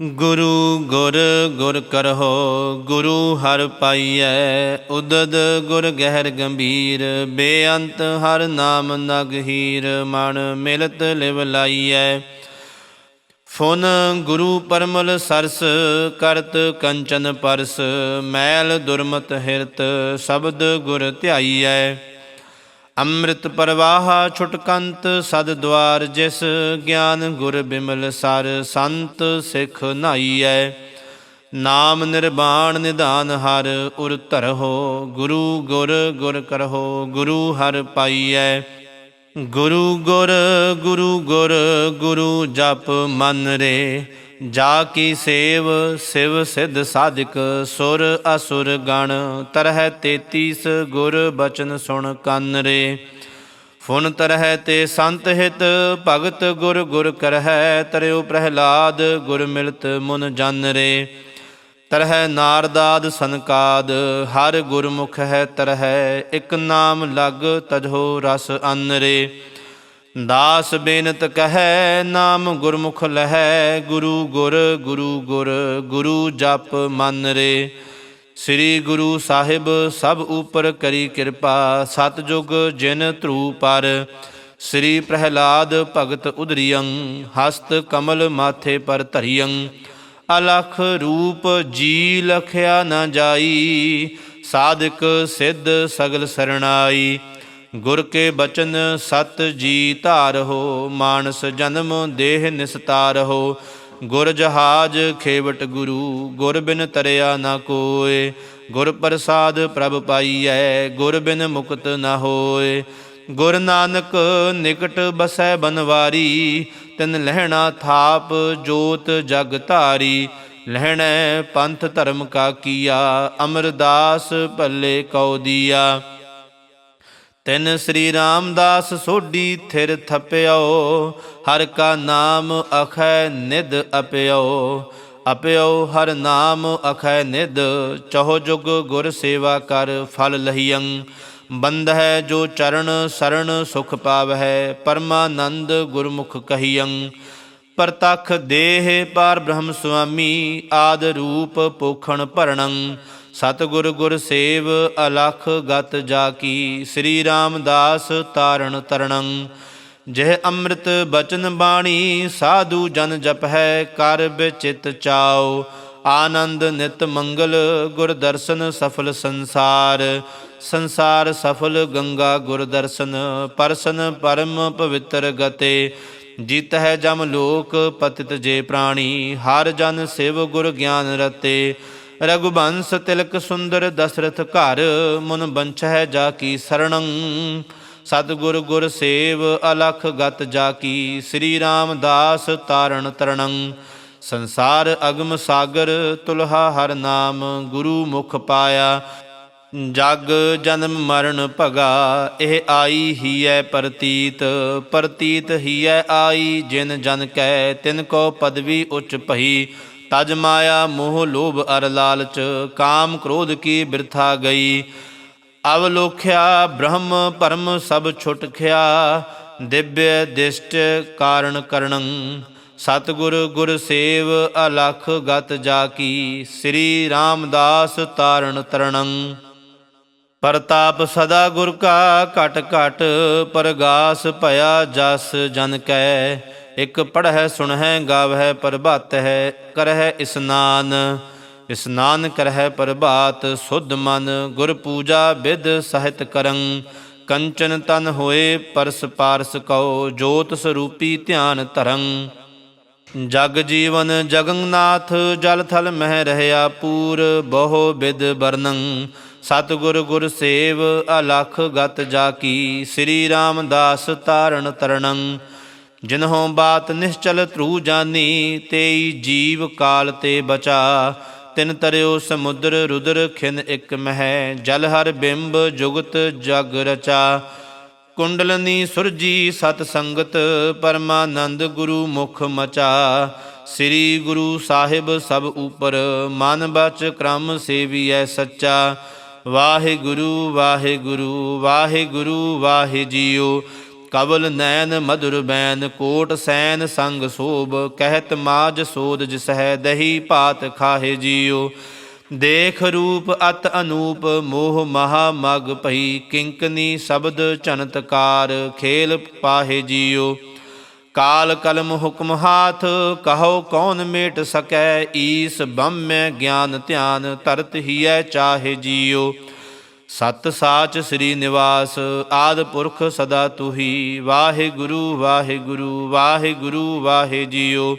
ਗੁਰੂ ਗੁਰ ਗੁਰ ਕਰਹੋ, ਗੁਰੂ ਹਰ ਪਾਈਐ। ਉਦਦ ਗੁਰ ਗਹਿਰ ਗੰਭੀਰ, ਬੇਅੰਤ ਹਰ ਨਾਮ ਨਗਹੀਰ ਮਨ ਮਿਲਤ ਲਿਵ ਲਾਈਐ। ਫੁਨ ਗੁਰੂ ਪਰਮਲ ਸਰਸ, ਕਰਤ ਕੰਚਨ ਪਰਸ, ਮੈਲ ਦੁਰਮਤ ਹਿਰਤ, ਸ਼ਬਦ ਗੁਰ ਧਿਆਈਐ। ਅੰਮ੍ਰਿਤ ਪ੍ਰਵਾਹ ਛੁਟਕੰਤ ਸਦ ਦਵਾਰ ਜਿਸ ਗਿਆਨ ਗੁਰ ਬਿਮਲ ਸਰ ਸੰਤ ਸਿੱਖ ਨਾਈਐ। ਨਾਮ ਨਿਰਵਾਣ ਨਿਧਾਨ ਹਰ ਉਰ ਧਰਹੁ, ਗੁਰੂ ਗੁਰ ਗੁਰ ਕਰਹੋ, ਗੁਰੂ ਹਰ ਪਾਈਐ। ਗੁਰੂ ਗੁਰ ਗੁਰੂ ਗੁਰ, ਗੁਰੂ ਜਪ ਮਨ ਰੇ। ਜਾ ਕੀ ਸੇਵ, ਸਿਵ ਸਿਧ ਸਾਧਿਕ, ਸੁਰ ਅਸੁਰ ਗਣ, ਤਰਹਿ 33 ਗੁਰ ਬਚਨ ਸੁਣ ਕੰਨ ਰੇ। ਫੁਨ ਤਰਹਿ ਤੇ ਸੰਤ ਹਿਤ, ਭਗਤ ਗੁਰ ਗੁਰ ਕਰਹਿ ਤਰਿਓ ਪ੍ਰਹਿਲਾਦ ਗੁਰ ਮਿਲਤ ਮੁਨ ਜਨ ਰੇ। ਤਰਹਿ ਨਾਰਦਾਦ ਸੰਕਾਦ ਹਰ ਗੁਰਮੁਖ ਹੈ ਤਰਹਿ, ਇੱਕ ਨਾਮ ਲਗ ਤਜੋ ਰਸ ਅੰਨ ਰੇ। ਦਾਸ ਬੇਨਤ ਕਹੈ, ਨਾਮ ਗੁਰਮੁਖ ਲਹੈ, ਗੁਰੂ ਗੁਰ ਗੁਰੂ ਗੁਰ, ਗੁਰੂ ਜਪ ਮਨ ਰੇ। ਸ੍ਰੀ ਗੁਰੂ ਸਾਹਿਬ ਸਭ ਉਪਰ ਕਰੀ ਕਿਰਪਾ ਸਤਜੁਗ ਜਿਨ ਧਰੂ ਪਰ। ਸ੍ਰੀ ਪ੍ਰਹਿਲਾਦ ਭਗਤ ਉਦਰੀਯੰ ਹਸਤ ਕਮਲ ਮਾਥੇ ਪਰ ਧਰਿਯੰ ਅਲਖ ਰੂਪ ਜੀ ਲਖਿਆ ਨਾ ਜਾਈ, ਸਾਧਕ ਸਿੱਧ ਸਗਲ ਸਰਣਾਈ। ਗੁਰ ਕੇ ਬਚਨ ਸਤ ਜੀ ਧਾਰਹੁ ਮਾਨਸ ਜਨਮ ਦੇਹ ਨਿਸਤਾਰਹੁ ਗੁਰ ਜਹਾਜ ਖੇਵਟ ਗੁਰੂ, ਗੁਰ ਬਿਨ ਤਰਿਆ ਨਾ ਕੋਏ। ਗੁਰ ਪ੍ਰਸਾਦ ਪ੍ਰਭ ਪਾਈਐ, ਗੁਰ ਬਿਨ ਮੁਕਤ ਨਾ ਹੋਏ। ਗੁਰ ਨਾਨਕ ਨਿਕਟ ਬਸੈ ਬਨਵਾਰੀ, ਤਿਨ ਲਹਿਣਾ ਥਾਪ ਜੋਤ ਜਗ ਧਾਰੀ। ਲਹਿਣੈ ਪੰਥ ਧਰਮ ਕਾ ਕੀਆ, ਅਮਰਦਾਸ ਭੱਲੇ ਕਉ ਦੀਆ। ਤਿਨ ਸ੍ਰੀ ਰਾਮਦਾਸ ਸੋਢੀ ਥਿਰ ਥਪਿਓ, ਹਰ ਕਾ ਨਾਮ ਅਖੈ ਨਿਦ ਅਪਿਓ। ਅਪਿਓ ਹਰ ਨਾਮ ਅਖੈ ਨਿਦ ਚਹੁ ਜੁਗ ਗੁਰ ਸੇਵਾ ਕਰ ਫਲ ਲਹੀਅੰ। ਬੰਦ ਹੈ ਜੋ ਚਰਨ ਸਰਣ ਸੁਖ ਪਾਵਹਿ, ਪਰਮਾਨੰਦ ਗੁਰਮੁਖ ਕਹੀਅੰ। ਪ੍ਰਤਖ ਦੇਹ ਪਾਰ ਬ੍ਰਹਮ ਸੁਆਮੀ ਆਦ ਰੂਪ ਪੋਖਣ ਭਰਣੰ। ਸਤਿਗੁਰ ਗੁਰ ਸੇਵ ਅਲਖ ਗਤ ਜਾ ਕੀ, ਸ੍ਰੀ ਰਾਮਦਾਸ ਤਾਰਣ ਤਰਣੰ ਜਿਹ ਅੰਮ੍ਰਿਤ ਬਚਨ ਬਾਣੀ, ਸਾਧੂ ਜਨ ਜਪਹਿ ਕਰ ਬਿਚਿਤ ਚਾਓ ਆਨੰਦ ਨਿਤ ਮੰਗਲ, ਗੁਰ ਦਰਸ਼ਨ ਸਫਲ ਸੰਸਾਰ। ਸੰਸਾਰ ਸਫਲ ਗੰਗਾ ਗੁਰ ਦਰਸ਼ਨ, ਪਰਸਨ ਪਰਮ ਪਵਿੱਤਰ ਗਤੇ। ਜੀਤ ਹੈ ਜਮ ਲੋਕ, ਪਤਿਤ ਜੇ ਪ੍ਰਾਣੀ, ਹਰ ਜਨ ਸਿਵ ਗੁਰ ਗਿਆਨ ਰਤੇ। ਰਘੁਬੰਸ ਤਿਲਕ ਸੁੰਦਰ ਦਸਰਥ ਘਰ, ਮਨ ਬੰਛਹਿ ਜਾ ਕੀ ਸਰਣੰ। ਸਤਿਗੁਰ ਗੁਰ ਸੇਵ ਅਲਖ ਗਤ ਜਾ ਕੀ, ਸ੍ਰੀ ਰਾਮਦਾਸ ਤਾਰਣ ਤਰਣੰ। ਸੰਸਾਰ ਅਗਮ ਸਾਗਰ ਤੁਲਹਾ ਹਰ ਨਾਮ, ਗੁਰੂ ਮੁਖ ਪਾਇਆ। ਜਗ ਜਨਮ ਮਰਨ ਭਗਾ, ਇਹ ਆਈ ਹੀ ਐ ਪ੍ਰਤੀਤ। ਪ੍ਰਤੀਤ ਹੀ ਐ ਆਈ ਜਿਨ ਜਨ ਕੈ, ਤਿਨ ਕੋ ਪਦਵੀ ਉੱਚ ਭਈ। ਤਜ ਮਾਇਆ ਮੋਹ ਲੋਭ ਅਰ ਲਾਲਚ, ਕਾਮ ਕ੍ਰੋਧ ਕੀ ਬਿਰਥਾ ਗਈ। ਅਵਲੋਖਿਆ ਬ੍ਰਹਮ ਪਰਮ ਸਭ ਛੁਟ ਖਿਆ, ਦਿਵਯ ਦਿਸ਼ਟ ਕਾਰਣ ਕਰਣੰ ਸਤਿਗੁਰ ਗੁਰ ਸੇਵ ਅਲਖ ਗਤ ਜਾ ਕੀ ਸ੍ਰੀ ਰਾਮਦਾਸ ਤਾਰਣ ਤਰਣੰ ਪ੍ਰਤਾਪ ਸਦਾ ਗੁਰ ਕਾ ਘਟ ਘਟ, ਪਰਗਾਸ ਭਇਆ ਜਸ ਜਨ ਕੈ। ਇਕ ਪੜ੍ਹੈ ਸੁਣਹਿ, ਗਾਵਹਿ ਪ੍ਰਭਾਤ ਹੈ ਕਰਹਿ ਇਸਨਾਨ। ਇਸਨਾਨ ਕਰਹਿ ਪ੍ਰਭਾਤ, ਸੁਧ ਮਨ, ਗੁਰ ਪੂਜਾ ਵਿਦ ਸਹਿਤ ਕਰੰ। ਕੰਚਨ ਤਨ ਹੋਏ, ਪਰਸ ਪਾਰਸ ਕਉ, ਜੋਤ ਸਰੂਪੀ ਧਿਆਨ ਧਰੰ। ਜਗ ਜੀਵਨ ਜਗਨਨਾਥ ਜਲ ਥਲ ਮਹਿ ਰਹਿਆ ਪੂਰ, ਬਹੁ ਬਿਦ ਬਰਨੰ ਸਤਿਗੁਰ ਗੁਰ ਸੇਵ, ਅਲਖ ਗਤ ਜਾ ਕੀ, ਸ੍ਰੀ ਰਾਮਦਾਸ ਤਾਰਣ ਤਰਣੰ ਜਿਨਹੋਂ ਬਾਤ ਨਿਸ਼ਚਲ ਤਰੂ ਜਾਨੀ, ਤੇਈ ਜੀਵ ਕਾਲ ਤੇ ਬਚਾ। ਤਿਨ ਤਰਿਓ ਸਮੁੰਦਰ ਰੁਦਰ ਖਿਨ ਇਕ ਮਹਿ, ਜਲ ਹਰ ਬਿੰਬ ਜੁਗਤ ਜਗ ਰਚਾ। ਕੁੰਡਲਨੀ ਸੁਰਜੀ ਸਤ ਸੰਗਤ, ਪਰਮਾਨੰਦ ਗੁਰੂ ਮੁਖ ਮਚਾ। ਸ੍ਰੀ ਗੁਰੂ ਸਾਹਿਬ ਸਭ ਉਪਰ, ਮਨ ਬਚ ਕ੍ਰਮ ਸੇਵੀਐ ਸੱਚਾ। ਵਾਹਿਗੁਰੂ ਵਾਹਿਗੁਰੂ ਵਾਹਿਗੁਰੂ ਵਾਹਿ ਜੀਓ ਕਵਲ ਨੈਣ ਮధుਰ ਬੈਨ, ਕੋਟ ਸੈਨ ਸੰਗ ਸੋਭ, ਕਹਿਤ ਮਾਜ ਸੋਦ ਜਿਸ ਹੈ ਦਹੀ ਭਾਤ ਖਾਹੇ ਜੀਓ ਦੇਖ ਰੂਪ ਅਤ ਅਨੂਪ, ਮੋਹ ਮਹਾ ਮਗ ਭਈ, ਕਿੰਕਨੀ ਸ਼ਬਦ ਚਨਤਕਾਰ ਖੇਲ ਪਾਹੇ ਜੀਓ ਕਾਲ ਕਲਮ ਹੁਕਮ ਹਾਥ, ਕਹੋ ਕੌਣ ਮੇਟ ਸਕੈ, ਈਸ ਬੰਮੈ ਗਿਆਨ ਧਿਆਨ ਤਰਤ ਹੀਐ ਚਾਹੇ ਜੀਓ ਸਤ ਸਾਚ ਸ੍ਰੀ ਨਿਵਾਸ, ਆਦ ਪੁਰਖ ਸਦਾ ਤੁਹੀ। ਵਾਹਿਗੁਰੂ ਵਾਹਿਗੁਰੂ ਵਾਹਿਗੁਰੂ ਵਾਹਿ ਜੀਓ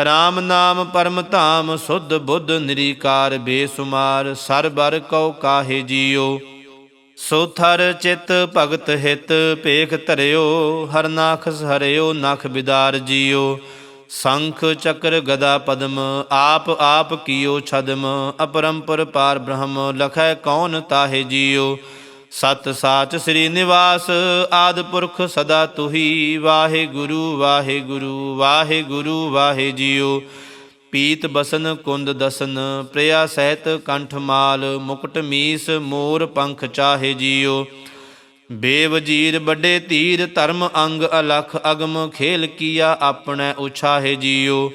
RAM ਨਾਮ ਪਰਮ ਧਾਮ, ਸੁਧ ਬੁੱਧ ਨਿਰੀਕਾਰ ਬੇਸੁਮਾਰ ਸਰਬਰ ਕਉ ਕਾਹੇ ਜੀਓ। ਸੋ ਥਰ ਚਿਤ ਭਗਤ ਹਿਤ ਪੇਖ ਧਰਿਓ ਹਰਨਾਖਸ ਹਰਿਓ, ਨਖ ਬਿਦਾਰ ਜੀਓ। ਸੰਖ ਚੱਕਰ ਗਦਾ ਪਦਮ, ਆਪ ਆਪ ਕੀਓ ਛਦਮ, ਅਪਰੰਪਰ ਪਾਰ ਬ੍ਰਹਮ, ਲਖੈ ਕੌਣ ਤਾਹੇ ਜੀਓ? ਸਤ ਸਾਚ ਸ੍ਰੀ ਨਿਵਾਸ, ਆਦ ਪੁਰਖ ਸਦਾ ਤੁਹੀ, ਵਾਹਿਗੁਰੂ ਵਾਹਿਗੁਰੂ ਵਾਹਿਗੁਰੂ, ਵਾਹਿ ਜੀਓ। ਪੀਤ ਬਸਨ, ਕੁੰਦ ਦਸਨ, ਪ੍ਰਿਆ ਸਹਿਤ ਕੰਠ ਮਾਲ, ਮੁਕਟ ਮੀਸ, ਮੋਰ ਪੰਖ ਚਾਹੇ ਜੀਓ। ਬੇਵਜੀਰ ਵੱਡੇ ਧੀਰ ਧਰਮ ਅੰਗ ਅਲਖ ਅਗਮ ਖੇਲ ਕੀਆ ਆਪਣੈ ਉਛਾਹੇ ਜੀਓ।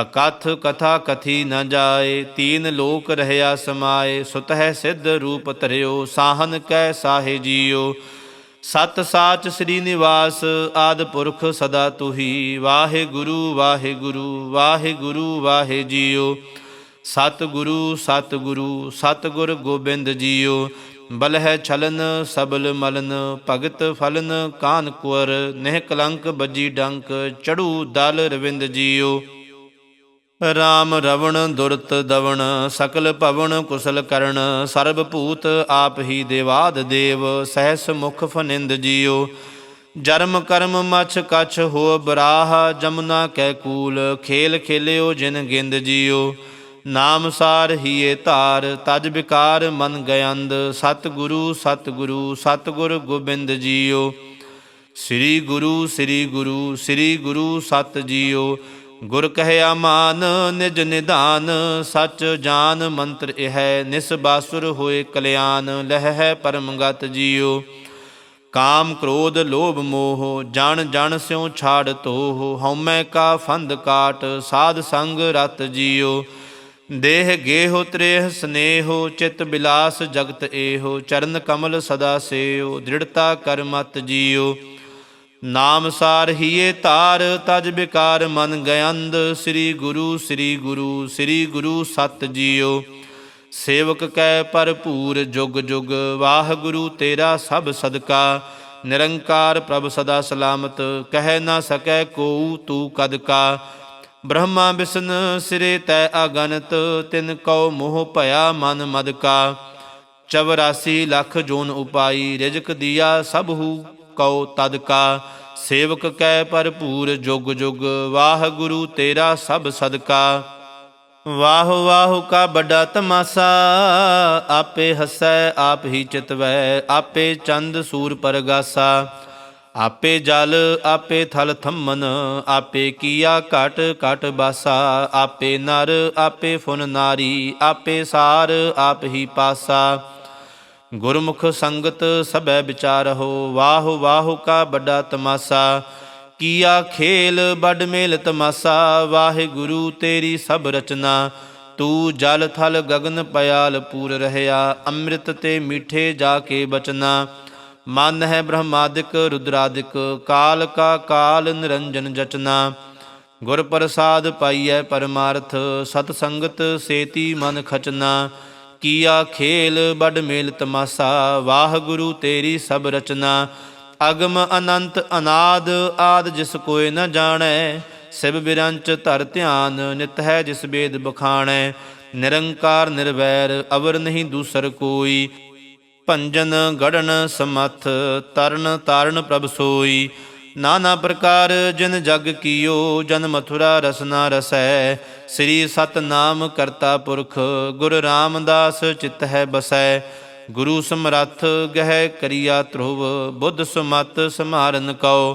ਅਕਥ ਕਥਾ ਕਥੀ ਨ ਜਾਏ, ਤੀਨ ਲੋਕ ਰਹਿਆ ਸਮਾਏ, ਸੁਤਹਿ ਸਿੱਧ ਰੂਪ ਧਰਿਓ, ਸਾਹਨ ਕੈ ਸਾਹੇ ਜੀਓ। ਸਤ ਸਾਚ ਸ੍ਰੀ ਨਿਵਾਸ ਆਦ ਪੁਰਖ ਸਦਾ ਤੁਹੀ। ਵਾਹਿਗੁਰੂ ਵਾਹਿਗੁਰੂ ਵਾਹਿਗੁਰੂ, ਵਾਹਿ ਜੀਓ। ਸਤ ਗੁਰੂ ਸਤ ਗੁਰੂ ਸਤ ਗੁਰ ਗੋਬਿੰਦ ਜੀਓ। ਬਲਹਿ ਛਲਨ ਸਬਲ ਮਲਨ, ਭਗਤ ਫਲਨ ਕਾਨ ਕੁਰ ਨਹਿ ਕਲੰਕ ਬੱਜੀ ਡੰਕ, ਚੜੂ ਦਲ ਰਵਿੰਦ ਜੀਓ ਰਾਮ ਰਵਣ ਦੁਰਤ ਦਵਣ, ਸਕਲ ਭਵਨ ਕੁਸਲ ਕਰਨ, ਸਰਬ ਭੂਤ ਆਪ ਹੀ ਦੇਵਾਦ ਦੇਵ, ਸਹਿਸ ਮੁਖ ਫਨਿੰਦ ਜੀਓ ਜਰਮ ਕਰਮ ਮਛ ਕਛ ਹੋ ਬਰਾਹ ਜਮਨਾ ਕੈ ਕੂਲ, ਖੇਲ ਖੇਲਿਓ ਜਿਨ ਗਿੰਦ ਜੀਓ ਨਾਮ ਸਾਰ ਹੀਏ ਧਾਰ, ਤਜ ਵਿਕਾਰ ਮਨ ਗਯੰਦ ਸਤ ਗੁਰੂ ਸਤ ਗੁਰੂ ਸਤ ਗੁਰ ਗੋਬਿੰਦ ਜੀਓ। ਸ੍ਰੀ ਗੁਰੂ ਸ੍ਰੀ ਗੁਰੂ ਸ੍ਰੀ ਗੁਰੂ ਸਤ ਜੀਓ। ਗੁਰ ਕਹਿਆ ਮਾਨ, ਨਿਜ ਨਿਧਾਨ, ਸਚ ਜਾਨ ਮੰਤਰ ਇਹ ਨਿਸਬਾਸੁਰ ਹੋਏ ਕਲਿਆਣ ਲਹਿ ਪਰਮਗਤ ਜੀਓ। ਕਾਮ ਕ੍ਰੋਧ, ਲੋਭ ਮੋਹ, ਜਣ ਜਣ ਸਿਉ ਛਾੜ ਤੋਹ ਹਉਮੈ ਕਾ ਫੰਦ ਕਾਟ, ਸਾਧ ਸੰਗ ਰਤ ਜੀਓ। ਦੇਹ ਗੇਹੋ ਤ੍ਰੇਹ ਸਨੇਹੋ, ਚਿਤ ਬਿਲਾਸ ਜਗਤ ਏਹੋ, ਚਰਨ ਕਮਲ ਸਦਾ ਸੇਓ ਦ੍ਰਿੜਤਾ ਕਰ ਮਤ ਜੀਓ ਨਾਮ ਸਾਰ ਹੀਏ ਤਾਰ ਤਜ ਬਿਕਾਰ ਮਨ ਗਯੰਦ, ਸ੍ਰੀ ਗੁਰੂ ਸ੍ਰੀ ਗੁਰੂ ਸ੍ਰੀ ਗੁਰੂ ਸਤ ਜੀਓ ਸੇਵਕ ਕੈ ਭਰਪੂਰ ਜੁਗ ਜੁਗ, ਵਾਹਿਗੁਰੂ ਤੇਰਾ ਸਭ ਸਦਕਾ। ਨਿਰੰਕਾਰ ਪ੍ਰਭ ਸਦਾ ਸਲਾਮਤ, ਕਹਿ ਨਾ ਸਕੈ ਕੋ ਤੂੰ ਕਦ ਕਾ। ਬ੍ਰਹਮਾ ਬਿਸ਼ਨ ਸਿਰੇ ਤੈ ਅਗਨਤ ਤਿਨ ਕਉ ਮੋਹ ਭਇਆ ਮਨ ਮਦ ਕਾ। 84 ਲੱਖ ਜੋਨ ਉਪਾਈ, ਰਿਜਕ ਦੀਆ ਸਭ ਹੂ ਕਉ ਤਦ ਕਾ। ਸੇਵਕ ਕੈ ਭਰਪੂਰ, ਜੁਗ ਜੁਗ ਵਾਹ ਗੁਰੂ ਤੇਰਾ ਸਭ ਸਦਕਾ ਵਾਹ ਵਾਹ ਕਾ ਵੱਡਾ ਤਮਾਸਾ, ਆਪੇ ਹਸੈ, ਆਪ ਹੀ ਚਿਤਵੈ, ਆਪੇ ਚੰਦ ਸੂਰ ਪਰਗਾਸਾ। ਆਪੇ ਜਲ, ਆਪੇ ਥਲ ਥੰਮਨ, ਆਪੇ ਕੀਆ ਘਟ ਘਟ ਬਾਸਾ, ਆਪੇ ਨਰ, ਆਪੇ ਫੁਨ ਨਾਰੀ, ਆਪੇ ਸਾਰ, ਆਪ ਹੀ ਪਾਸਾ। ਗੁਰਮੁਖ ਸੰਗਤ ਸਭੈ ਵਿਚਾਰਹੁ ਵਾਹ ਵਾਹ ਕਾ ਵੱਡਾ ਤਮਾਸਾ। ਕੀਆ ਖੇਲ, ਵੱਡ ਮੇਲ ਤਮਾਸਾ, ਵਾਹਿਗੁਰੂ ਤੇਰੀ ਸਭ ਰਚਨਾ। ਤੂੰ ਜਲ ਥਲ ਗਗਨ ਪਿਆਲ ਪੂਰ ਰਹਿਆ, ਅੰਮ੍ਰਿਤ ਤੇ ਮਿੱਠੇ ਜਾ ਕੇ ਬਚਨਾ। ਮਨ ਹੈ ਬ੍ਰਹਮਾਦਿਕ, ਰੁਦਰਾਦਿਕ, ਕਾਲ ਕਾ ਕਾਲ ਨਿਰੰਜਨ ਜਚਨਾ। ਗੁਰ ਪ੍ਰਸਾਦ ਪਾਈਐ ਪਰਮਾਰਥ, ਸਤ ਸੰਗਤ ਸੇਤੀ ਮਨ ਖਚਨਾ। ਕੀਆ ਖੇਲ ਵੱਡ ਮੇਲ ਤਮਾਸਾ ਵਾਹ ਗੁਰੂ ਤੇਰੀ ਸਭ ਰਚਨਾ। ਅਗਮ ਅਨੰਤ ਅਨਾਦ ਆਦ ਜਿਸ ਕੋਇ ਨ ਜਾਣੈ, ਸਿਵ ਬਿਰੰਚ ਧਰ ਧਿਆਨ ਨਿਤ ਹੈ ਜਿਸ ਬੇਦ ਬਖਾਣੈ। ਨਿਰੰਕਾਰ ਨਿਰਵੈਰ, ਅਵਰ ਨਹੀਂ ਦੂਸਰ ਕੋਈ ਭੰਜਨ, ਗੜਨ, ਸਮਥ, ਤਰਨ ਤਾਰਨ ਪ੍ਰਭ ਸੋਈ। ਨਾਨਾ ਪ੍ਰਕਾਰ ਜਿਨ ਜਗ ਕੀਓ, ਜਨ ਮਥੁਰਾ ਰਸਨਾ ਰਸੈ। ਸ੍ਰੀ ਸਤਨਾਮ ਕਰਤਾ ਪੁਰਖ, ਗੁਰ ਰਾਮਦਾਸ ਚਿਤ ਹੈ ਬਸੈ। ਗੁਰੂ ਸਮਰੱਥ ਗਹਿ ਕਰੀਆ ਧਰੁਵ, ਬੁੱਧ ਸੁਮਤ ਸਮਾਰਨ ਕਉ।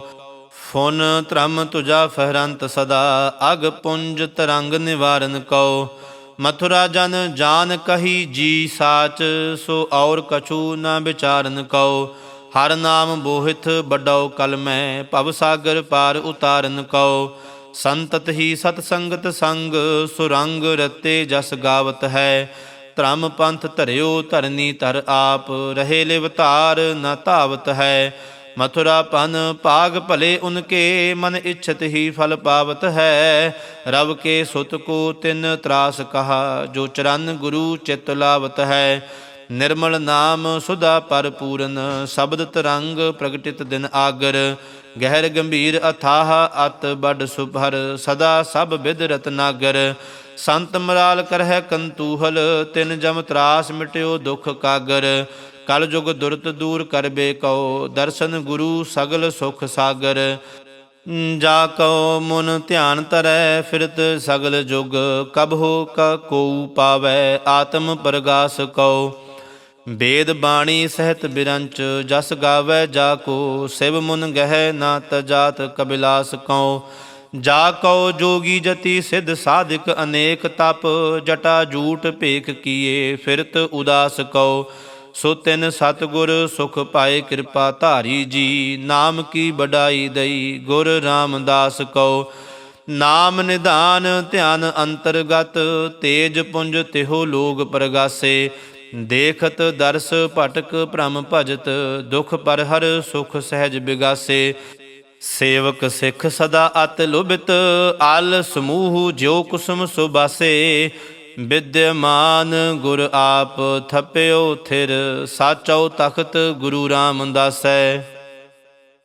ਫੁਨ ਧਰਮ ਤੁਜਾ ਫਹਰੰਤ ਸਦਾ, ਅਗ ਪੁੰਜ ਤਰੰਗ ਨਿਵਾਰਨ ਕਉ। ਮਥੁਰਾ ਜਨ ਜਾਨ ਕਹੀ ਜੀ ਸਾਚ, ਸੋ ਔਰ ਕਛੂ ਨਾ ਵਿਚਾਰਨ ਕਉ। ਹਰ ਨਾਮ ਬੋਹਿਥ ਵੱਡੋ ਕਲਮੈ ਭਵ ਸਾਗਰ ਪਾਰ ਉਤਾਰਨ ਕਉ। ਸੰਤਤ ਹੀ ਸਤ ਸੰਗਤ ਸੰਗ, ਸੁਰੰਗ ਰਤੇ ਜਸ ਗਾਵਤ ਹੈ। ਧਰਮ ਪੰਥ ਧਰਿਓ ਧਰਨੀ ਧਰ ਆਪ, ਰਹੇ ਲਿਵਤਾਰ ਨ ਧਾਵਤ ਹੈ। ਮਥੁਰਾ ਪਨ ਭਾਗ ਭਲੇ ਉਨਕੇ ਮਨ ਇਛਤ ਹੀ ਫਲ ਪਾਵਤ ਹੈ। ਰਵ ਕੇ ਸੁਤ ਕੋ ਤਿਨ ਤਰਾਸ ਕਹਾ, ਜੋ ਚਰਨ ਗੁਰੂ ਚਿਤ ਲਾਵਤ ਹੈ। ਨਿਰਮਲ ਨਾਮ ਸੁਦਾ ਪਰਪੂਰਨ, ਸ਼ਬਦ ਤਰੰਗ ਪ੍ਰਗਟਿਤ ਦਿਨ ਆਗਰ। ਗਹਿਰ ਗੰਭੀਰ ਅਥਾਹ ਅਤ ਬੜ ਸੁਭਰ, ਸਦਾ ਸਭ ਵਿਦ ਰਤਨਾਗਰ ਸੰਤ ਮਰਾਲ ਕਰਹਿ ਕੰਤੂਹਲ, ਤਿਨ ਜਮ ਤਰਾਸ ਮਿਟਿਓ ਦੁਖ ਕਾਗਰ। ਕਲ ਜੁਗ ਦੁਰਤ ਦੂਰ ਕਰਬੇ ਕਉ ਦਰਸ਼ਨ ਗੁਰੂ ਸਗਲ ਸੁਖ ਸਾਗਰ। ਜਾ ਕਉ, ਮਨ ਧਿਆਨ ਤਰੈ, ਫਿਰਤ ਸਗਲ ਜੁਗ, ਕਬ ਹੋ ਕ ਕੋ ਪਾਵੈ, ਆਤਮ ਪ੍ਰਗਾਸ ਕਉ। ਵੇਦ ਬਾਣੀ ਸਹਿਤ ਬਿਰੰਚ, ਜਸ ਗਾਵੇ ਜਾ ਕੋ, ਸਿਵ ਮੁਨ ਗਹਿ ਨਾ ਤਜਾਤ ਕਬਿਲਾਸ ਕਉ। ਜਾ ਕਉ ਜੋਗੀ ਜਤੀ ਸਿਧ ਸਾਧਿਕ ਅਨੇਕ ਤਪ, ਜਟਾ ਜੂਟ ਭੇਖ ਕੀਏ, ਫਿਰਤ ਉਦਾਸ ਕਉ। ਸੋ ਤਿਨ ਸਤਗੁਰ ਸੁਖ ਪਾਏ ਕਿਰਪਾ ਧਾਰੀ ਜੀ, ਨਾਮ ਕੀ ਬਡਾਈ ਦਈ, ਗੁਰ ਰਾਮਦਾਸ ਕਉ। ਨਾਮ ਨਿਧਾਨ ਧਿਆਨ ਅੰਤਰਗਤ, ਤੇਜ ਪੁੰਜ ਤਿਹੋ ਲੋਗ ਪ੍ਰਗਾਸੇ। ਦੇਖਤ ਦਰਸ ਭਟਕ ਭ੍ਰਮ ਭਜਤ, ਦੁਖ ਪਰ ਹਰ ਸੁਖ ਸਹਿਜ ਬਿਗਾਸੇ। ਸੇਵਕ ਸਿੱਖ ਸਦਾ ਅਤ ਲੁਭਿਤ ਅਲ ਸਮੂਹ ਜਿਉ ਕੁਸਮ ਸੁਬਾਸੇ ਵਿਦਿਆਮਾਨ ਗੁਰ ਆਪ ਥਪਿਓ ਥਿਰ ਸਾਚੋ ਤਖਤ ਗੁਰੂ ਰਾਮਦਾਸੈ